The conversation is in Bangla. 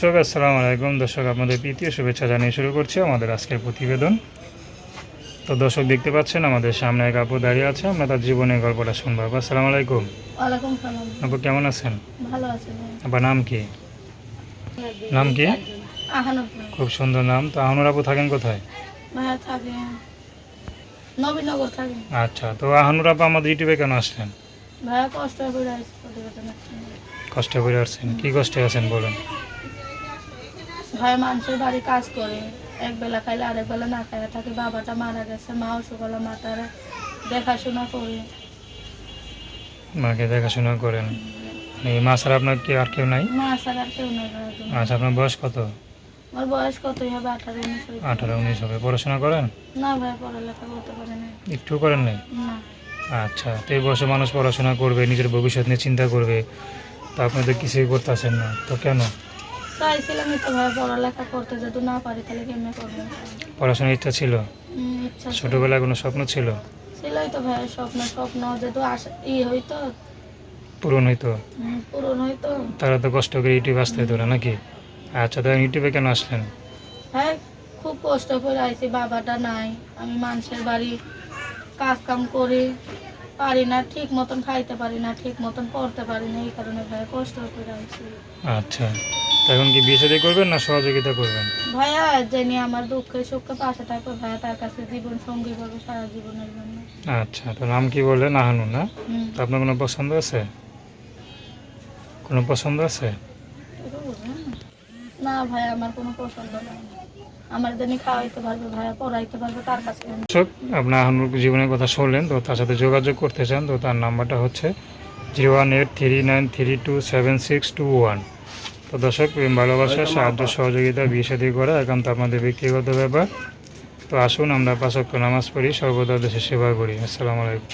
দর্শক আসসালামু আলাইকুম। দর্শক আপনাদের প্রীতীয় শুভেচ্ছা জানিয়ে শুরু করছি আমাদের আজকের প্রতিবেদন। তো দর্শক দেখতে পাচ্ছেন আমাদের সামনে এক আপু দাঁড়িয়ে আছে। আমরা তার জীবনের গল্পটা শুনব। আপু আসসালামু আলাইকুম। আপু কেমন আছেন? আপনার নাম কি? নাম কি? খুব সুন্দর নাম। তো আহনুর আপু থাকেন কোথায়? আচ্ছা তো আহনুর আপু আমাদের ইউটিউবে কেন আসলেন। কষ্ট করে আসছেন। কি কষ্টে আছেন বলুন? ভাই মানুষের বাড়ি কাজ করে। এক বেলা খাইলে আরেক বেলা না খাইলে থাকে বাবাটা মারা গেছে মা অসুখলা মাটারা দেখাশোনা করে। মাকে দেখাশোনা করেন? এই মা ছাড়া আপনার কি আর কেউ নাই? মা ছাড়া আর কেউ নেই আচ্ছা আপনার বয়স কত? আমার বয়স কতই হবে? আঠারো উনিশ। আঠারো উনিশ হবে। পড়াশোনা করেন? না ভাই পড়ালেখা করতে পারে না একটু করেন নাই? না। আচ্ছা তো এই বয়সে মানুষ পড়াশোনা করবে নিজের ভবিষ্যৎ নিয়ে চিন্তা করবে তা আপনি তো কিছুই করতেছেন না। তো কেন? চাইছিলাম তো ভাই পড়ালেখা করতে যদি না পারি তাহলে কেমনে করব? পড়াশোনার ইচ্ছা ছিল? ইচ্ছা ছিল। ছোটবেলায় কোনো স্বপ্ন ছিল? ছিলই তো ভাই স্বপ্ন স্বপ্ন যেহেতু আশা ই হইতো। পূরণ হইতো? উম, পূরণ হইতো। তারা তো কষ্ট করে ইউটিউব আসতে হতো না নাকি? আচ্ছা তো ইউটিউবে কেন আসলেন? হ্যাঁ খুব কষ্ট করে আইছি বাবাটা নাই। আমি মানুষের বাড়ি কাজ কাম করি পারি না ঠিক মতন খাইতে পারি না ঠিক মতন পড়তে পারি না এই কারণে ভাই কষ্ট করে আইছি। আচ্ছা। এখন কি বিয়ে শাদী করবেন না সহযোগিতা করবেন? ভাইয়া যিনি আমার দুঃখে সুখে পাশে থাকবে ভাইয়া তার কাছে জীবন সঙ্গী করবে সারা জীবনের জন্য। আচ্ছা তো নাম কি বললেন? আহানু না? তো আপনার কোনো পছন্দ আছে? কোনো পছন্দ আছে? না ভাই আমার কোনো পছন্দ নাই। আমার যিনি খাওয়াইতে পারবে ভাইয়া পড়াইতে পারবে তার কাছে। আপনার আহানুর জীবনের কথা শুনলেন তো তার সাথে যোগাযোগ করতে চান তো তার নাম্বারটা হচ্ছে zero one eight three nine three two seven six two one. তো দর্শক প্রেম ভালোবাসা সাহায্য সহযোগিতা বিয়ে সাদী করা একান্ত আমাদের ব্যক্তিগত ব্যাপার। তো আসুন আমরা পাঁচক্য নামাজ পড়ি সর্বদা দেশের সেবা করি। আসসালামু আলাইকুম।